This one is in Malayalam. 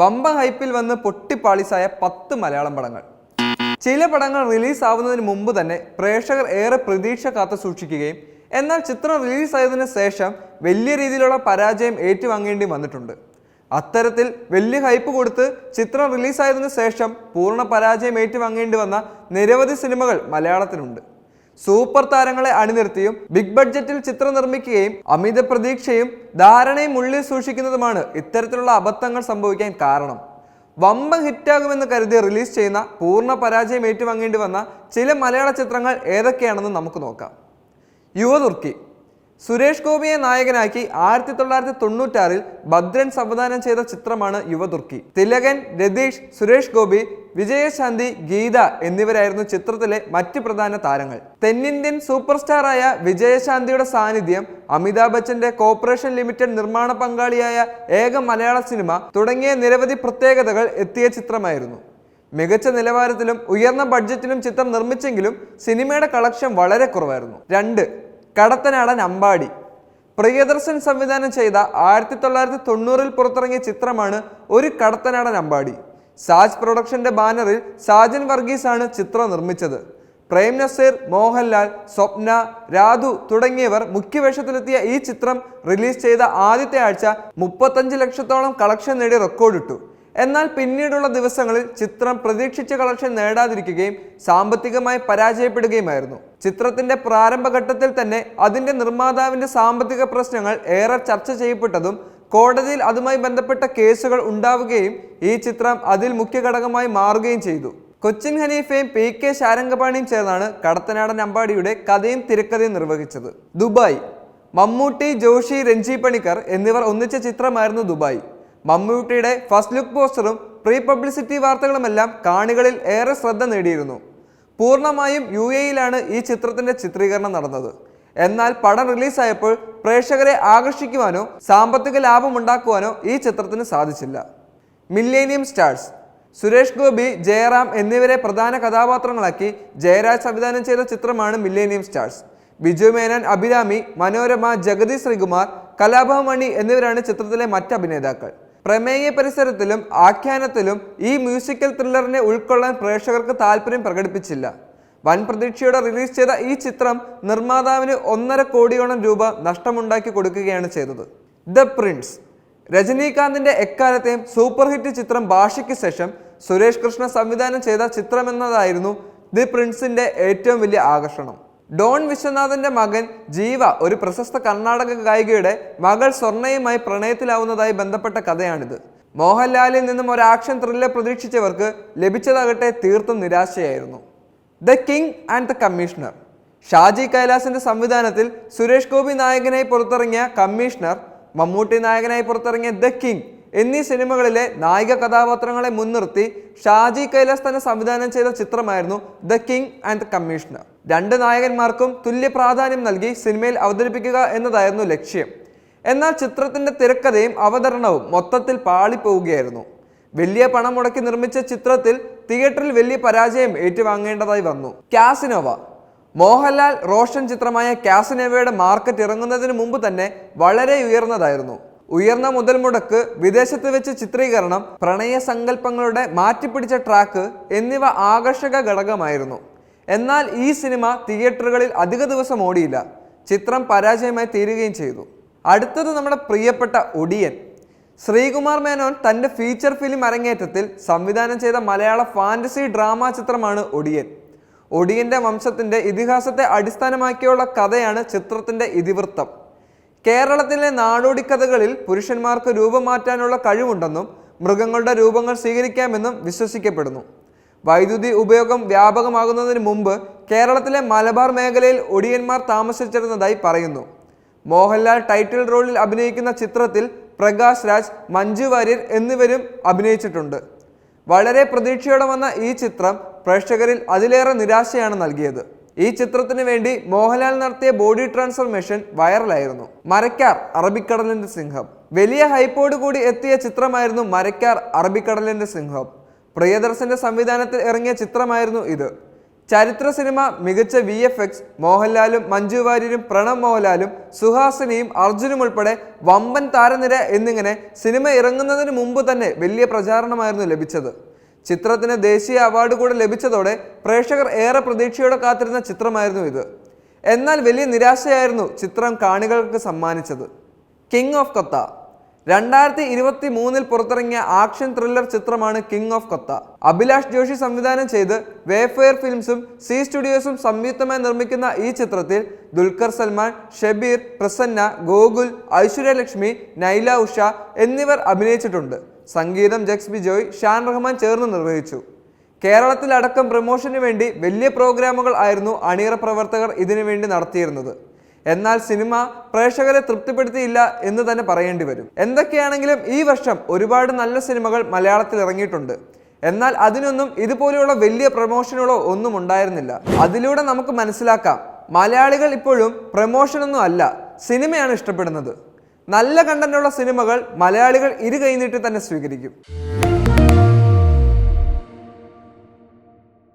വമ്പ ഹൈപ്പിൽ വന്ന് പൊട്ടിപ്പാളിസായ പത്ത് മലയാളം പടങ്ങൾ. ചില പടങ്ങൾ റിലീസ് ആവുന്നതിന് മുമ്പ് തന്നെ പ്രേക്ഷകർ ഏറെ പ്രതീക്ഷ കാത്തു സൂക്ഷിക്കുകയും എന്നാൽ ചിത്രം റിലീസായതിനു ശേഷം വലിയ രീതിയിലുള്ള പരാജയം ഏറ്റുവാങ്ങേണ്ടി വന്നിട്ടുണ്ട്. അത്തരത്തിൽ വലിയ ഹൈപ്പ് കൊടുത്ത് ചിത്രം റിലീസായതിനു ശേഷം പൂർണ പരാജയം ഏറ്റുവാങ്ങേണ്ടി വന്ന നിരവധി സിനിമകൾ മലയാളത്തിലുണ്ട്. സൂപ്പർ താരങ്ങളെ അണിനിർത്തിയും ബിഗ് ബഡ്ജറ്റിൽ ചിത്രം നിർമ്മിക്കുകയും അമിത പ്രതീക്ഷയും ധാരണയും ഉള്ളിൽ സൂക്ഷിക്കുന്നതുമാണ് ഇത്തരത്തിലുള്ള അബദ്ധങ്ങൾ സംഭവിക്കാൻ കാരണം. വമ്പൻ ഹിറ്റാകുമെന്ന് കരുതി റിലീസ് ചെയ്യുന്ന പൂർണ പരാജയം ഏറ്റുവാങ്ങേണ്ടി വന്ന ചില മലയാള ചിത്രങ്ങൾ ഏതൊക്കെയാണെന്ന് നമുക്ക് നോക്കാം. യുവതുർക്കി. സുരേഷ് ഗോപിയെ നായകനാക്കി ആയിരത്തി തൊള്ളായിരത്തി തൊണ്ണൂറ്റാറിൽ ഭദ്രൻ സംവിധാനം ചെയ്ത ചിത്രമാണ് യുവതുർക്കി തിലകൻ രതീഷ് സുരേഷ് ഗോപി വിജയശാന്തി ഗീത എന്നിവരായിരുന്നു ചിത്രത്തിലെ മറ്റ് പ്രധാന താരങ്ങൾ. തെന്നിന്ത്യൻ സൂപ്പർ സ്റ്റാറായ വിജയശാന്തിയുടെ സാന്നിധ്യം അമിതാഭ് ബച്ചന്റെ കോർപ്പറേഷൻ ലിമിറ്റഡ് നിർമ്മാണ പങ്കാളിയായ ഏക മലയാള സിനിമ തുടങ്ങിയ നിരവധി പ്രത്യേകതകൾ എത്തിയ ചിത്രമായിരുന്നു. മികച്ച നിലവാരത്തിലും ഉയർന്ന ബഡ്ജറ്റിലും ചിത്രം നിർമ്മിച്ചെങ്കിലും സിനിമയുടെ കളക്ഷൻ വളരെ കുറവായിരുന്നു. രണ്ട് കടത്തനാടൻ അമ്പാടി. പ്രിയദർശൻ സംവിധാനം ചെയ്ത ആയിരത്തി തൊള്ളായിരത്തി തൊണ്ണൂറിൽ പുറത്തിറങ്ങിയ ചിത്രമാണ് ഒരു കടത്തനാടൻ അമ്പാടി. സാജ് പ്രൊഡക്ഷന്റെ ബാനറിൽ സാജൻ വർഗീസ് ആണ് ചിത്രം നിർമ്മിച്ചത്. പ്രേം നസീർ മോഹൻലാൽ സ്വപ്ന രാധു തുടങ്ങിയവർ മുഖ്യവേഷത്തിലെത്തിയ ഈ ചിത്രം റിലീസ് ചെയ്ത ആദ്യത്തെ ആഴ്ച മുപ്പത്തഞ്ച് ലക്ഷത്തോളം കളക്ഷൻ നേടി റെക്കോർഡിട്ടു. എന്നാൽ പിന്നീടുള്ള ദിവസങ്ങളിൽ ചിത്രം പ്രതീക്ഷിച്ച കളക്ഷൻ നേടാതിരിക്കുകയും സാമ്പത്തികമായി പരാജയപ്പെടുകയുമായിരുന്നു. ചിത്രത്തിന്റെ പ്രാരംഭഘട്ടത്തിൽ തന്നെ അതിന്റെ നിർമ്മാതാവിന്റെ സാമ്പത്തിക പ്രശ്നങ്ങൾ ഏറെ ചർച്ച ചെയ്യപ്പെട്ടതും കോടതിയിൽ അതുമായി ബന്ധപ്പെട്ട കേസുകൾ ഉണ്ടാവുകയും ഈ ചിത്രം അതിൽ മുഖ്യ ഘടകമായി മാറുകയും ചെയ്തു. കൊച്ചിൻ ഹനീഫയും പി കെ ശാരംഗപാണിയും ചേർന്നാണ് കടത്തനാടൻ അമ്പാടിയുടെ കഥയും തിരക്കഥയും നിർവഹിച്ചത്. ദുബായ്. മമ്മൂട്ടി ജോഷി രഞ്ജി പണിക്കർ എന്നിവർ ഒന്നിച്ച ചിത്രമായിരുന്നു ദുബായ്. മമ്മൂട്ടിയുടെ ഫസ്റ്റ് ലുക്ക് പോസ്റ്ററും പ്രീ പബ്ലിസിറ്റി വാർത്തകളുമെല്ലാം കാണികളിൽ ഏറെ ശ്രദ്ധ നേടിയിരുന്നു. പൂർണമായും യു എയിലാണ് ഈ ചിത്രത്തിന്റെ ചിത്രീകരണം നടന്നത്. എന്നാൽ പടം റിലീസായപ്പോൾ പ്രേക്ഷകരെ ആകർഷിക്കുവാനോ സാമ്പത്തിക ലാഭമുണ്ടാക്കുവാനോ ഈ ചിത്രത്തിന് സാധിച്ചില്ല. മില്ലേനിയം സ്റ്റാർസ് സുരേഷ് ഗോപി ജയറാം എന്നിവരെ പ്രധാന കഥാപാത്രങ്ങളാക്കി ജയരാജ് സംവിധാനം ചെയ്ത ചിത്രമാണ് മില്ലേനിയം സ്റ്റാർസ്. ബിജു മേനോൻ അഭിരാമി മനോരമ ജഗതി ശ്രീകുമാർ കലാഭവമണി എന്നിവരാണ് ചിത്രത്തിലെ മറ്റ് അഭിനേതാക്കൾ. പ്രമേയ പരിസരത്തിലും ആഖ്യാനത്തിലും ഈ മ്യൂസിക്കൽ ത്രില്ലറിനെ ഉൾക്കൊള്ളാൻ പ്രേക്ഷകർക്ക് താല്പര്യം പ്രകടിപ്പിച്ചില്ല. വൻ പ്രതീക്ഷയോടെ റിലീസ് ചെയ്ത ഈ ചിത്രം നിർമ്മാതാവിന് ഒന്നര കോടിയോളം രൂപ നഷ്ടമുണ്ടാക്കി കൊടുക്കുകയാണ് ചെയ്തത്. The prince. രജനീകാന്തിന്റെ എക്കാലത്തെയും സൂപ്പർ ഹിറ്റ് ചിത്രം ഭാഷയ്ക്ക് ശേഷം സുരേഷ് കൃഷ്ണ സംവിധാനം ചെയ്ത ചിത്രമെന്നതായിരുന്നു ദി പ്രിൻസിന്റെ ഏറ്റവും വലിയ ആകർഷണം. ഡോൺ വിശ്വനാഥന്റെ മകൻ ജീവ ഒരു പ്രശസ്ത കർണാടക ഗായികയുടെ മകൾ സ്വർണയുമായി പ്രണയത്തിലാവുന്നതായി ബന്ധപ്പെട്ട കഥയാണിത്. മോഹൻലാലിൽ നിന്നും ഒരു ആക്ഷൻ ത്രില്ലർ പ്രതീക്ഷിച്ചവർക്ക് ലഭിച്ചതാകട്ടെ തീർത്തും നിരാശയായിരുന്നു. The king and the commissioner. Shaji കൈലാസിന്റെ സംവിധാനത്തിൽ സുരേഷ് ഗോപി നായകനായി പുറത്തിറങ്ങിയ കമ്മീഷണർ മമ്മൂട്ടി നായകനായി പുറത്തിറങ്ങിയ ദ കിങ് എന്നീ സിനിമകളിലെ നായിക കഥാപാത്രങ്ങളെ മുൻനിർത്തി ഷാജി കൈലാസ് തന്നെ സംവിധാനം ചെയ്ത ചിത്രമായിരുന്നു the king and the commissioner. രണ്ട് നായകന്മാർക്കും തുല്യ പ്രാധാന്യം നൽകി സിനിമയിൽ അവതരിപ്പിക്കുക എന്നതായിരുന്നു ലക്ഷ്യം. എന്നാൽ ചിത്രത്തിന്റെ തിരക്കഥയും അവതരണവും മൊത്തത്തിൽ പാളിപ്പോവുകയായിരുന്നു. വലിയ പണം മുടക്കി നിർമ്മിച്ച ചിത്രത്തിൽ തിയേറ്ററിൽ വലിയ പരാജയം ഏറ്റുവാങ്ങേണ്ടതായി വന്നു. കാസിനോവ. മോഹൻലാൽ റോഷൻ ചിത്രമായ കാസിനോവയുടെ മാർക്കറ്റ് ഇറങ്ങുന്നതിന് മുമ്പ് തന്നെ വളരെ ഉയർന്നതായിരുന്നു. ഉയർന്ന മുതൽ മുടക്ക് വിദേശത്ത് വെച്ച് ചിത്രീകരണം പ്രണയ സങ്കല്പങ്ങളുടെ മാറ്റിപ്പിടിച്ച ട്രാക്ക് എന്നിവ ആകർഷക ഘടകമായിരുന്നു. എന്നാൽ ഈ സിനിമ തിയേറ്ററുകളിൽ അധിക ദിവസം ഓടിയില്ല. ചിത്രം പരാജയമായി തീരുകയും ചെയ്തു. അടുത്തത് നമ്മുടെ പ്രിയപ്പെട്ട ഒടിയൻ. ശ്രീകുമാർ മേനോൻ തന്റെ ഫീച്ചർ ഫിലിം അരങ്ങേറ്റത്തിൽ സംവിധാനം ചെയ്ത മലയാള ഫാന്റസി ഡ്രാമ ചിത്രമാണ് ഒടിയൻ. ഒടിയന്റെ വംശത്തിന്റെ ഇതിഹാസത്തെ അടിസ്ഥാനമാക്കിയുള്ള കഥയാണ് ചിത്രത്തിന്റെ ഇതിവൃത്തം. കേരളത്തിലെ നാടോടിക്കഥകളിൽ പുരുഷന്മാർക്ക് രൂപം മാറ്റാനുള്ള കഴിവുണ്ടെന്നും മൃഗങ്ങളുടെ രൂപങ്ങൾ സ്വീകരിക്കാമെന്നും വിശ്വസിക്കപ്പെടുന്നു. വൈദ്യുതി ഉപയോഗം വ്യാപകമാകുന്നതിന് മുമ്പ് കേരളത്തിലെ മലബാർ മേഖലയിൽ ഒടിയന്മാർ താമസിച്ചിരുന്നതായി പറയുന്നു. മോഹൻലാൽ ടൈറ്റിൽ റോളിൽ അഭിനയിക്കുന്ന ചിത്രത്തിൽ പ്രകാശ് രാജ് മഞ്ജു വാര്യർ എന്നിവരും അഭിനയിച്ചിട്ടുണ്ട്. വളരെ പ്രതീക്ഷയോടെ വന്ന ഈ ചിത്രം പ്രേക്ഷകരിൽ അതിലേറെ നിരാശയാണ് നൽകിയത്. ഈ ചിത്രത്തിന് വേണ്ടി മോഹൻലാൽ നടത്തിയ ബോഡി ട്രാൻസ്ഫർമേഷൻ വൈറലായിരുന്നു. മരക്കാർ അറബിക്കടലിന്റെ സിംഹം. വലിയ ഹൈപ്പോട് കൂടി എത്തിയ ചിത്രമായിരുന്നു മരക്കാർ അറബിക്കടലിന്റെ സിംഹം. പ്രിയദർശന്റെ സംവിധാനത്തിൽ ഇറങ്ങിയ ചിത്രമായിരുന്നു ഇത്. ചരിത്ര സിനിമ മികച്ച വി എഫ് എക്സ് മോഹൻലാലും മഞ്ജു വാര്യരും പ്രണവ് മോഹൻലാലും സുഹാസിനിയും അർജുനും ഉൾപ്പെടെ വമ്പൻ താരനിര എന്നിങ്ങനെ സിനിമ ഇറങ്ങുന്നതിന് മുമ്പ് തന്നെ വലിയ പ്രചാരണമായിരുന്നു ലഭിച്ചത്. ചിത്രത്തിന് ദേശീയ അവാർഡ് കൂടെ ലഭിച്ചതോടെ പ്രേക്ഷകർ ഏറെ പ്രതീക്ഷയോടെ കാത്തിരുന്ന ചിത്രമായിരുന്നു ഇത്. എന്നാൽ വലിയ നിരാശയായിരുന്നു ചിത്രം കാണികൾക്ക് സമ്മാനിച്ചത്. കിങ് ഓഫ് കൊത്ത രണ്ടായിരത്തി ഇരുപത്തി മൂന്നിൽ പുറത്തിറങ്ങിയ ആക്ഷൻ ത്രില്ലർ ചിത്രമാണ് കിങ് ഓഫ് കൊത്ത. അഭിലാഷ് ജോഷി സംവിധാനം ചെയ്ത് വേഫെയർ ഫിലിംസും സി സ്റ്റുഡിയോസും സംയുക്തമായി നിർമ്മിക്കുന്ന ഈ ചിത്രത്തിൽ ദുൽഖർ സൽമാൻ ഷബീർ പ്രസന്ന ഗോകുൽ ഐശ്വര്യലക്ഷ്മി നൈല ഉഷ എന്നിവർ അഭിനയിച്ചിട്ടുണ്ട്. സംഗീതം ജക്സ് ബിജോയ് ഷാൻ റഹ്മാൻ ചേർന്ന് നിർവഹിച്ചു. കേരളത്തിലടക്കം പ്രമോഷന് വേണ്ടി വലിയ പ്രോഗ്രാമുകൾ ആയിരുന്നു അണിയറ പ്രവർത്തകർ ഇതിനുവേണ്ടി നടത്തിയിരുന്നത്. എന്നാൽ സിനിമ പ്രേക്ഷകരെ തൃപ്തിപ്പെടുത്തിയില്ല എന്ന് തന്നെ പറയേണ്ടി വരും. എന്തൊക്കെയാണെങ്കിലും ഈ വർഷം ഒരുപാട് നല്ല സിനിമകൾ മലയാളത്തിൽ ഇറങ്ങിയിട്ടുണ്ട്. എന്നാൽ അതിനൊന്നും ഇതുപോലെയുള്ള വലിയ പ്രമോഷനുകളോ ഒന്നും ഉണ്ടായിരുന്നില്ല. അതിലൂടെ നമുക്ക് മനസ്സിലാക്കാം മലയാളികൾ ഇപ്പോഴും പ്രമോഷനൊന്നും അല്ല സിനിമയാണ് ഇഷ്ടപ്പെടുന്നത്. നല്ല കണ്ടന്റുള്ള സിനിമകൾ മലയാളികൾ ഇരു കൈനീട്ടി തന്നെ സ്വീകരിക്കും.